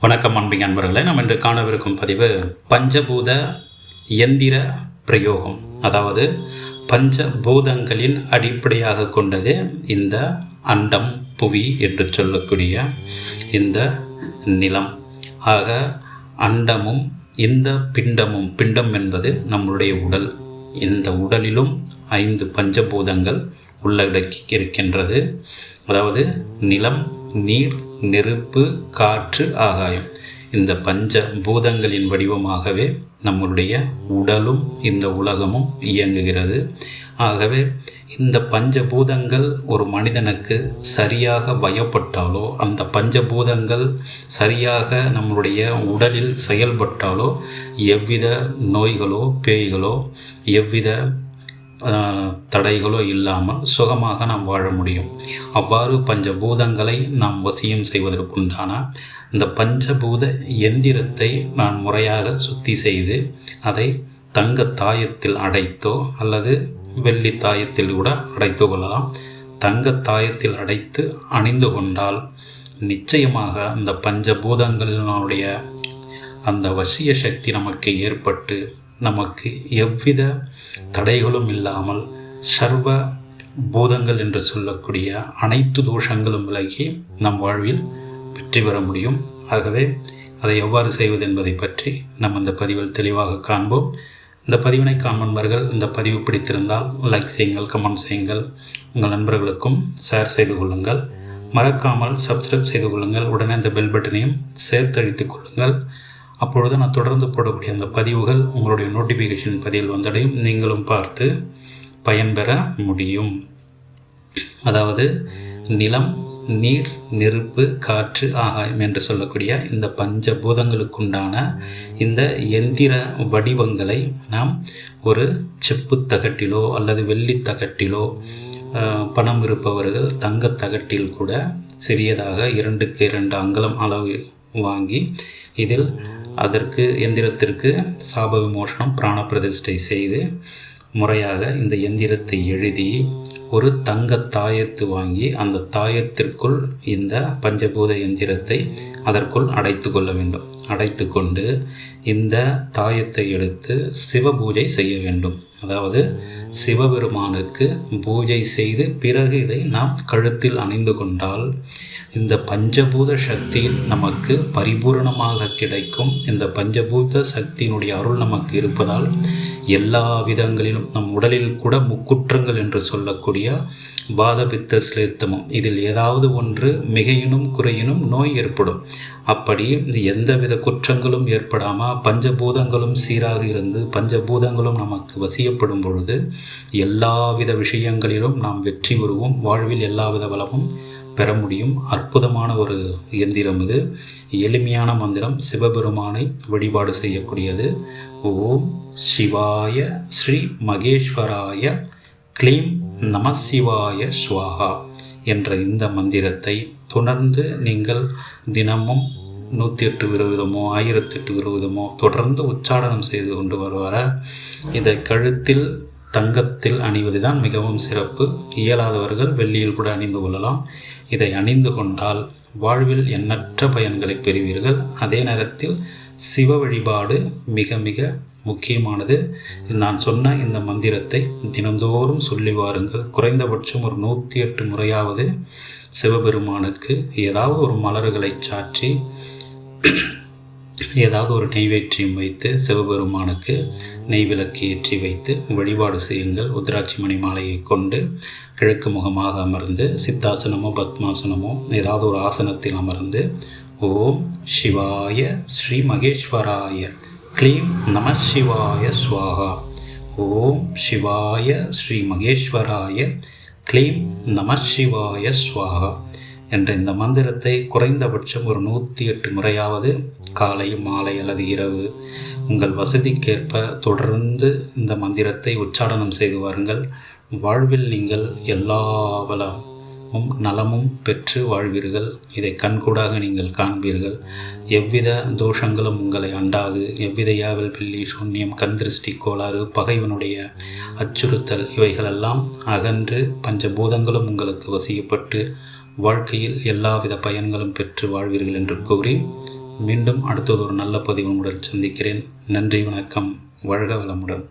வணக்கம் அன்பின் அன்பர்களே நாம் இன்று காணவிருக்கும் பதிவு பஞ்சபூத எந்திர பிரயோகம். அதாவது பஞ்சபூதங்களின் அடிப்படையாக கொண்டது இந்த அண்டம் புவி என்று சொல்லக்கூடிய இந்த நிலம். ஆக அண்டமும் இந்த பிண்டமும் பிண்டம் என்பது நம்மளுடைய உடல். இந்த உடலிலும் ஐந்து பஞ்சபூதங்கள் உள்ளடக்கி இருக்கின்றது. அதாவது நிலம் நீர் நெருப்பு காற்று ஆகாயம். இந்த பஞ்ச பூதங்களின் வடிவமாகவே நம்மளுடைய உடலும் இந்த உலகமும் இயங்குகிறது. ஆகவே இந்த பஞ்சபூதங்கள் ஒரு மனிதனுக்கு சரியாக பயப்பட்டாலோ அந்த பஞ்சபூதங்கள் சரியாக நம்மளுடைய உடலில் செயல்பட்டாலோ எவ்வித நோய்களோ பேய்களோ எவ்வித தடைகளோ இல்லாமல் சுகமாக நாம் வாழ முடியும். அவ்வாறு பஞ்சபூதங்களை நாம் வசியம் செய்வதற்குண்டான இந்த பஞ்சபூத எந்திரத்தை நான் முறையாக சுத்தி செய்து அதை தங்க தாயத்தில் அடைத்தோ அல்லது வெள்ளி தாயத்தில் கூட அடைத்து கொள்ளலாம். தங்க தாயத்தில் அடைத்து அணிந்து கொண்டால் நிச்சயமாக அந்த பஞ்சபூதங்களினுடைய அந்த வசிய சக்தி நமக்கு ஏற்பட்டு நமக்கு எவ்வித தடைகளும் இல்லாமல் சர்வ பூதங்கள் என்று சொல்லக்கூடிய அனைத்து தோஷங்களும் விலகி நம் வாழ்வில் வெற்றி பெற முடியும். ஆகவே அதை எவ்வாறு செய்வது என்பதை பற்றி நம் இந்த பதிவில் தெளிவாக காண்போம். இந்த பதிவினை காண்பன்பர்கள் இந்த பதிவு பிடித்திருந்தால் லைக் செய்யுங்கள் கமெண்ட் செய்யுங்கள். உங்கள் நண்பர்களுக்கும் ஷேர் செய்து கொள்ளுங்கள். மறக்காமல் சப்ஸ்கிரைப் செய்து கொள்ளுங்கள். உடனே அந்த பெல் பட்டனையும் சேர்த்தழித்துக் கொள்ளுங்கள். அப்பொழுது நான் தொடர்ந்து போடக்கூடிய அந்த பதிவுகள் உங்களுடைய நோட்டிஃபிகேஷன் பதிவில் வந்தடையும். நீங்களும் பார்த்து பயன்பெற முடியும். அதாவது நிலம் நீர் நெருப்பு காற்று ஆகாயம் என்று சொல்லக்கூடிய இந்த பஞ்ச பூதங்களுக்குண்டான இந்த எந்திர வடிவங்களை நாம் ஒரு செப்பு தகட்டிலோ அல்லது வெள்ளி தகட்டிலோ பணம் இருப்பவர்கள் தங்க தகட்டில் கூட சிறியதாக இரண்டுக்கு இரண்டு அங்கலம் அளவு வாங்கி இதில் அதற்கு எந்திரத்திற்கு சாப விமோசனம் பிராண பிரதிஷ்டை செய்து முறையாக இந்த எந்திரத்தை எழுதி ஒரு தங்க தாயத்து வாங்கி அந்த தாயத்திற்குள் இந்த பஞ்சபூத எந்திரத்தை அதற்குள் அடைத்து கொள்ள வேண்டும். அடைத்து கொண்டு இந்த தாயத்தை எடுத்து சிவ பூஜை செய்ய வேண்டும். அதாவது சிவபெருமானுக்கு பூஜை செய்து பிறகு இதை நாம் கழுத்தில் அணிந்து கொண்டால் இந்த பஞ்சபூத சக்தியில் நமக்கு பரிபூரணமாக கிடைக்கும். இந்த பஞ்சபூத சக்தியினுடைய அருள் நமக்கு இருப்பதால் எல்லா விதங்களிலும் நம் உடலில் கூட முக்குற்றங்கள் என்று சொல்லக்கூடிய பாதபித்த சிலேத்தமம் இதில் ஏதாவது ஒன்று மிகையினும் குறையினும் நோய் ஏற்படும். அப்படி எந்தவித குற்றங்களும் ஏற்படாமல் பஞ்சபூதங்களும் சீராக இருந்து பஞ்சபூதங்களும் நமக்கு வசியப்படும் பொழுது எல்லாவித விஷயங்களிலும் நாம் வெற்றி பெறுவோம். வாழ்வில் எல்லாவித வளமும் பெற முடியும். அற்புதமான ஒரு எந்திரம் இது. எளிமையான மந்திரம் சிவபெருமானை வழிபாடு செய்யக்கூடியது. ஓம் சிவாய ஸ்ரீ மகேஸ்வராய க்ளீம் நமசிவாய ஸ்வாகா என்ற இந்த மந்திரத்தை தொடர்ந்து நீங்கள் தினமும் நூற்றி எட்டு விரோதமோ ஆயிரத்தெட்டு விரோதமோ தொடர்ந்து உச்சாடனம் செய்து கொண்டு வருவார. இதை கழுத்தில் தங்கத்தில் அணிவது தான் மிகவும் சிறப்பு. இயலாதவர்கள் வெள்ளியில் கூட அணிந்து கொள்ளலாம். இதை அணிந்து கொண்டால் வாழ்வில் எண்ணற்ற பயன்களை பெறுவீர்கள். அதே நேரத்தில் சிவ வழிபாடு மிக மிக முக்கியமானது. நான் சொன்ன இந்த மந்திரத்தை தினந்தோறும் சொல்லி வாருங்கள். குறைந்தபட்சம் ஒரு நூற்றி எட்டு முறையாவது சிவபெருமானுக்கு ஏதாவது ஒரு மலர்களை சாற்றி ஏதாவது ஒரு நெய்வேற்றியம் வைத்து சிவபெருமானுக்கு நெய் விளக்கு ஏற்றி வைத்து வழிபாடு செய்யுங்கள். உத்ராட்சி மணி மாலையை கொண்டு கிழக்கு முகமாக அமர்ந்து சித்தாசனமோ பத்மாசனமோ ஏதாவது ஒரு ஆசனத்தில் அமர்ந்து ஓம் சிவாய ஸ்ரீ மகேஸ்வராய க்ளீம் நம சிவாய ஸ்வாகா. ஓம் சிவாய ஸ்ரீ மகேஸ்வராய க்ளீம் நம சிவாய ஸ்வாகா. என்ற இந்த மந்திரத்தை குறைந்தபட்சம் ஒரு நூற்றி எட்டு முறையாவது காலை மாலை அல்லது இரவு உங்கள் வசதிக்கேற்ப தொடர்ந்து இந்த மந்திரத்தை உச்சாடனம் செய்து வாருங்கள். வாழ்வில் நீங்கள் எல்லா வளமும் நலமும் பெற்று வாழ்வீர்கள். இதை கண்கூடாக நீங்கள் காண்பீர்கள். எவ்வித தோஷங்களும் உங்களை அண்டாது. எவ்வித யாவல் பில்லி சூன்யம் கந்திருஷ்டி கோளாறு பகைவனுடைய அச்சுறுத்தல் இவைகளெல்லாம் அகன்று பஞ்சபூதங்களும் உங்களுக்கு வசியப்பட்டு வாழ்க்கையில் எல்லாவித பயன்களும் பெற்று வாழ்வீர்கள் என்று கூறி மீண்டும் அடுத்தது ஒரு நல்ல பதிவு உங்களுடன் சந்திக்கிறேன். நன்றி வணக்கம். வாழ்க வளமுடன்.